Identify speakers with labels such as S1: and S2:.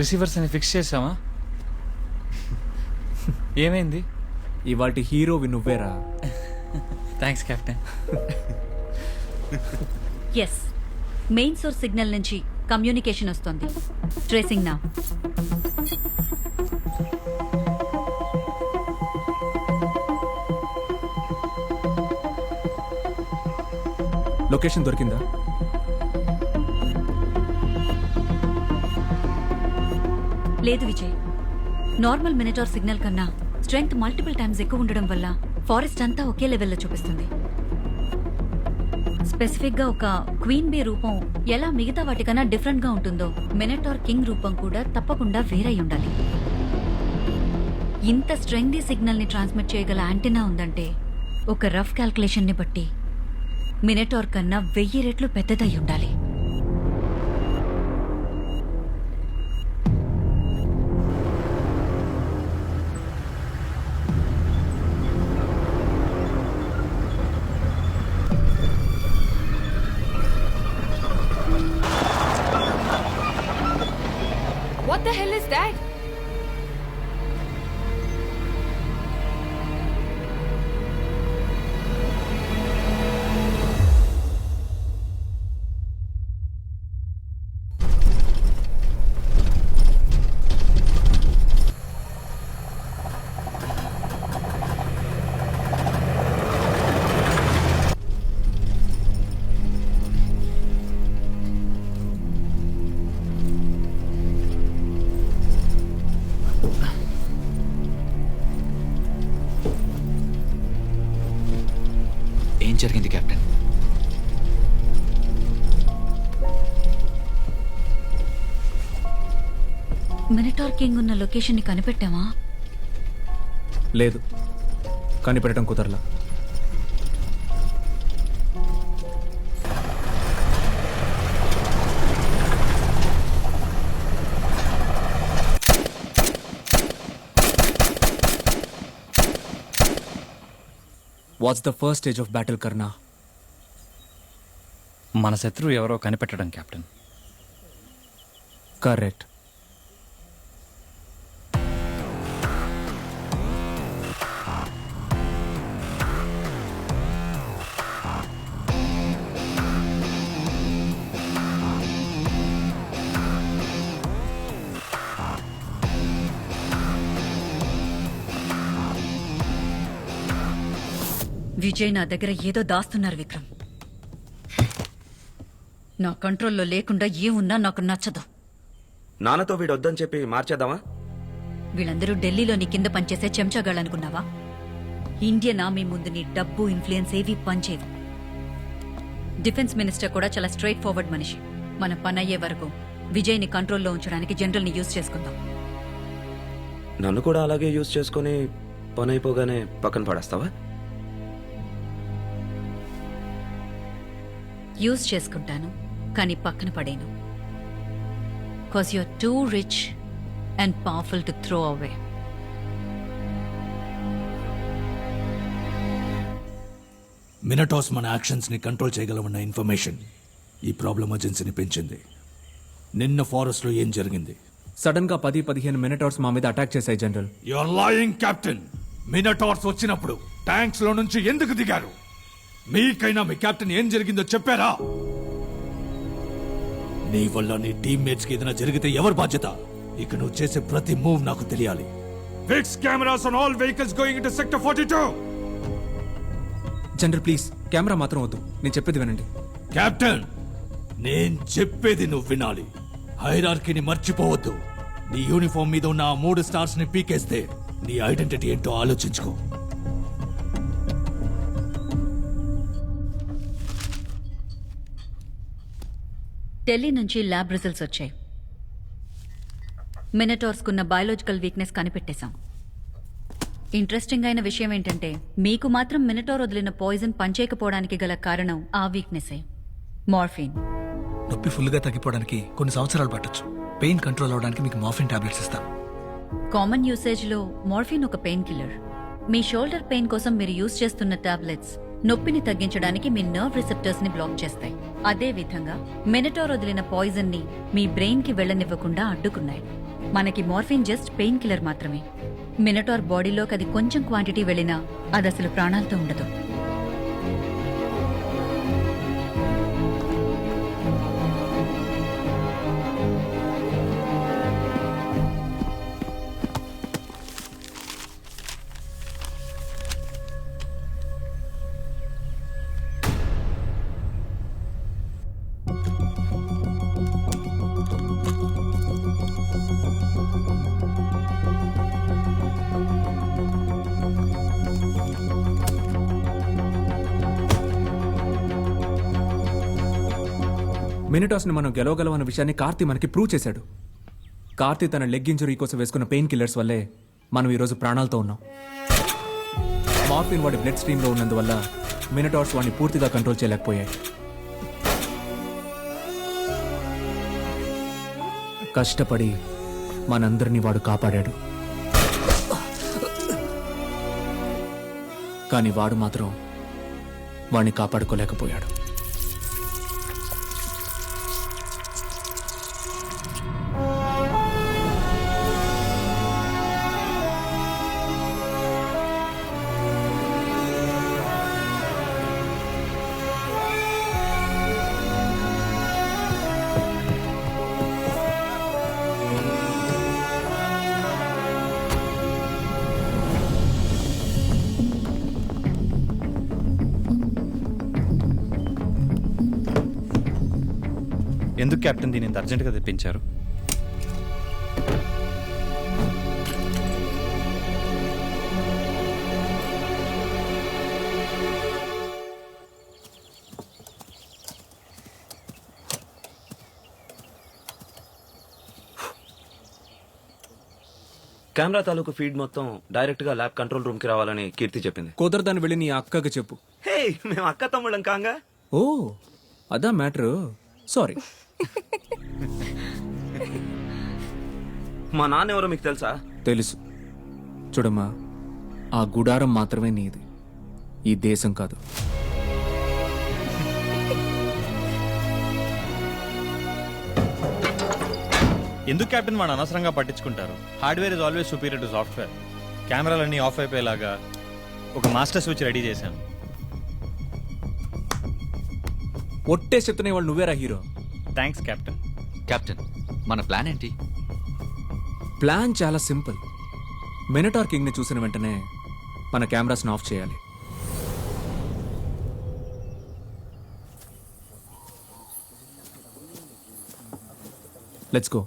S1: Receivers అని fix చేసామా ఏమైంది?
S2: ఇవాటి హీరోవి నువ్వేరా?
S1: Thanks captain
S3: yes main source signal నుంచి కమ్యూనికేషన్ వస్తుంది. ట్రేసింగ్ నా
S2: లొకేషన్ దొరికిందా?
S3: లేదు విజయ్. నార్మల్ మినిటార్ సిగ్నల్ కన్నా స్ట్రెంగ్త్ మల్టిపుల్ టైమ్స్ ఎక్కువ ఉండడం వల్ల ఫారెస్ట్ అంతా ఒకే లెవెల్లో చూపిస్తుంది. స్పెసిఫిక్గా ఒక క్వీన్ బీ రూపం ఎలా మిగతా వాటికన్నా డిఫరెంట్గా ఉంటుందో మినిటార్ కింగ్ రూపం కూడా తప్పకుండా వేరై ఉండాలి. ఇంత స్ట్రెంగ్దీ సిగ్నల్ని ట్రాన్స్మిట్ చేయగల యాంటీనా ఉందంటే ఒక రఫ్ క్యాల్కులేషన్ని బట్టి మినటార్ కన్నా వెయ్యి రెట్లు పెద్దదై ఉండాలి.
S4: Is that?
S3: మినిటార్ కింగ్ ఉన్న లొకేషన్ని కనిపెట్టామా
S2: లేదు. కనిపెట్టడం కుదరలా. What's the first stage of battle Karna
S1: మన శత్రువు ఎవరో కనిపెట్టడం కెప్టెన్
S2: కరెక్ట్
S3: విజయ్ నా దగ్గర ఏదో దాస్తున్నారు విక్రమ్. నా కంట్రోల్లో లేకుండా ఏమున్నా నాకు నచ్చదు.
S5: నాన్నతో వీడు వద్దని చెప్పి మార్చేద్దామా?
S3: వీళ్ళందరూ ఢిల్లీలో నీ కింద పనిచేసే చెంచాగాళ్ళనుకున్నావా? ఇండియన్ ఆర్మీ ముందు నీ డబ్బు ఇన్ఫ్లుయెన్స్ ఏవి పనిచేయవు. డిఫెన్స్ మినిస్టర్ కూడా చాలా స్ట్రైట్ ఫార్వర్డ్ మనిషి. మన పని అయ్యే వరకు విజయ్ని కంట్రోల్లో ఉంచడానికి జనరల్ని యూజ్ చేసుకుందాం.
S5: నన్ను కూడా అలాగే యూజ్ చేసుకొని పని అయిపోగానే పక్కన పడేస్తావా?
S3: యూజ్ చేసుకుంటాను కానీ పక్కన పడేను cause you're too rich and powerful to throw away
S6: minotaurs మన యాక్షన్స్ని కంట్రోల్ చేయగలమన్న ఇన్ఫర్మేషన్ ఈ ప్రాబ్లం ఎమర్జెన్సీని పెంచింది. నిన్న ఫారెస్ట్లో ఏం జరిగింది?
S2: సడన్గా పది పదిహేను మినిటర్స్ మా మీద అటాక్ చేశాయి general.
S6: Your lying captain minotaurs వచ్చినప్పుడు ట్యాంక్స్లో నుంచి ఎందుకు దిగారు? మీకైనా మీ కెప్టెన్ ఏం జరిగిందో చెప్పారా? నీ వల్ల నీ టీమ్మేట్స్కి ఏదైనా జరిగితే ఎవరు బాధ్యత? ఇక నువ్వు చేసే ప్రతి మూవ్ నాకు తెలియాలి. Fix cameras on all vehicles going into sector 42
S2: general please camera మాత్రం వద్దు. నేను చెప్పేది వినండి.
S6: కెప్టెన్ నేను చెప్పేది నువ్వు వినాలి. హైరార్కీని మర్చిపోవద్దు. నీ యూనిఫామ్ మీద ఉన్న ఆ మూడు స్టార్స్ని పీకేస్తే నీ ఐడెంటిటీ ఏంటో ఆలోచించుకో.
S3: ఢిల్లీ నుంచి ల్యాబ్ రిజల్ట్స్ వచ్చాయి. మినటోర్స్కున్న బయాలజికల్ వీక్నెస్ కనిపెట్టేశాం. ఇంట్రెస్టింగ్ అయిన విషయం ఏంటంటే మీకు మాత్రం మినటోర్ వదిలిన పాయిజన్ పనిచేయకపోవడానికి గల కారణం ఆ వీక్నెసే మార్ఫిన్.
S7: నొప్పి ఫుల్గా తగ్గిపోవడానికి కొన్ని సంవత్సరాలు పట్టొచ్చు. పెయిన్ కంట్రోల్ అవడానికి మీకు మార్ఫిన్ టాబ్లెట్స్ ఇస్తాను
S3: కామన్ యూసేజ్లో మార్ఫిన్ ఒక పెయిన్ కిల్లర్. మీ షోల్డర్ పెయిన్ కోసం మీరు యూజ్ చేస్తున్న టాబ్లెట్స్ నొప్పిని తగ్గించడానికి మీ నర్వ్ రిసెప్టర్స్ని బ్లాక్ చేస్తాయి. అదే విధంగా మెనటోర్ వదిలిన పాయిజన్ని మీ బ్రెయిన్కి వెళ్ళనివ్వకుండా అడ్డుకున్నాయి. మనకి మార్ఫిన్ జస్ట్ పెయిన్ కిల్లర్ మాత్రమే. మినటార్ బాడీలోకి అది కొంచెం క్వాంటిటీ వెళ్ళినా అది అసలు ప్రాణాలతో ఉండదు.
S2: మినిటాస్ని మనం గెలవగలమన్న విషయాన్ని కార్తీ మనకి ప్రూవ్ చేశాడు. కార్తీ తన లెగ్ ఇంజురీ కోసం వేసుకున్న పెయిన్ కిల్లర్స్ వల్లే మనం ఈరోజు ప్రాణాలతో ఉన్నాం. మార్ఫిన్ వాడి బ్లడ్ స్ట్రీమ్లో ఉన్నందువల్ల మినిటార్స్ వాడిని పూర్తిగా కంట్రోల్ చేయలేకపోయాయి. కష్టపడి మనందరినీ వాడు కాపాడాడు. కానీ వాడు మాత్రం వాడిని కాపాడుకోలేకపోయాడు.
S1: ఎందుకు కెప్టెన్ దీన్ని ఇంత అర్జెంటుగా తెప్పించారు?
S5: కెమెరా తాలూకు ఫీడ్ మొత్తం డైరెక్ట్గా ల్యాబ్ కంట్రోల్ రూమ్కి రావాలని కీర్తి చెప్పింది.
S2: కుదరదని వెళ్ళి నీ అక్కకి చెప్పు.
S5: హే మేము అక్క తమ్ముళ్ళం కాంగా?
S2: ఓ అదా మ్యాటర్. సారీ.
S5: మా నాన్న ఎవరో మీకు తెలుసా?
S2: తెలుసు. చూడమ్మా ఆ గుడారం మాత్రమే నీది. ఈ దేశం కాదు.
S1: ఎందుకు కెప్టెన్ వాడు అనవసరంగా పట్టించుకుంటారు? Hardware is always superior to software. కెమెరాలన్నీ off అయిపోయేలాగా ఒక మాస్టర్ స్విచ్ రెడీ చేశాను.
S2: ఒట్టే చెప్తున్నా వాళ్ళు నువ్వేరా హీరో?
S1: థ్యాంక్స్ కెప్టెన్
S8: కెప్టెన్ మన ప్లాన్ ఏంటి?
S2: ప్లాన్ చాలా సింపుల్ మినటార్ కింగ్ని చూసిన వెంటనే మన కెమెరాస్ని ఆఫ్ చేయాలి. Let's go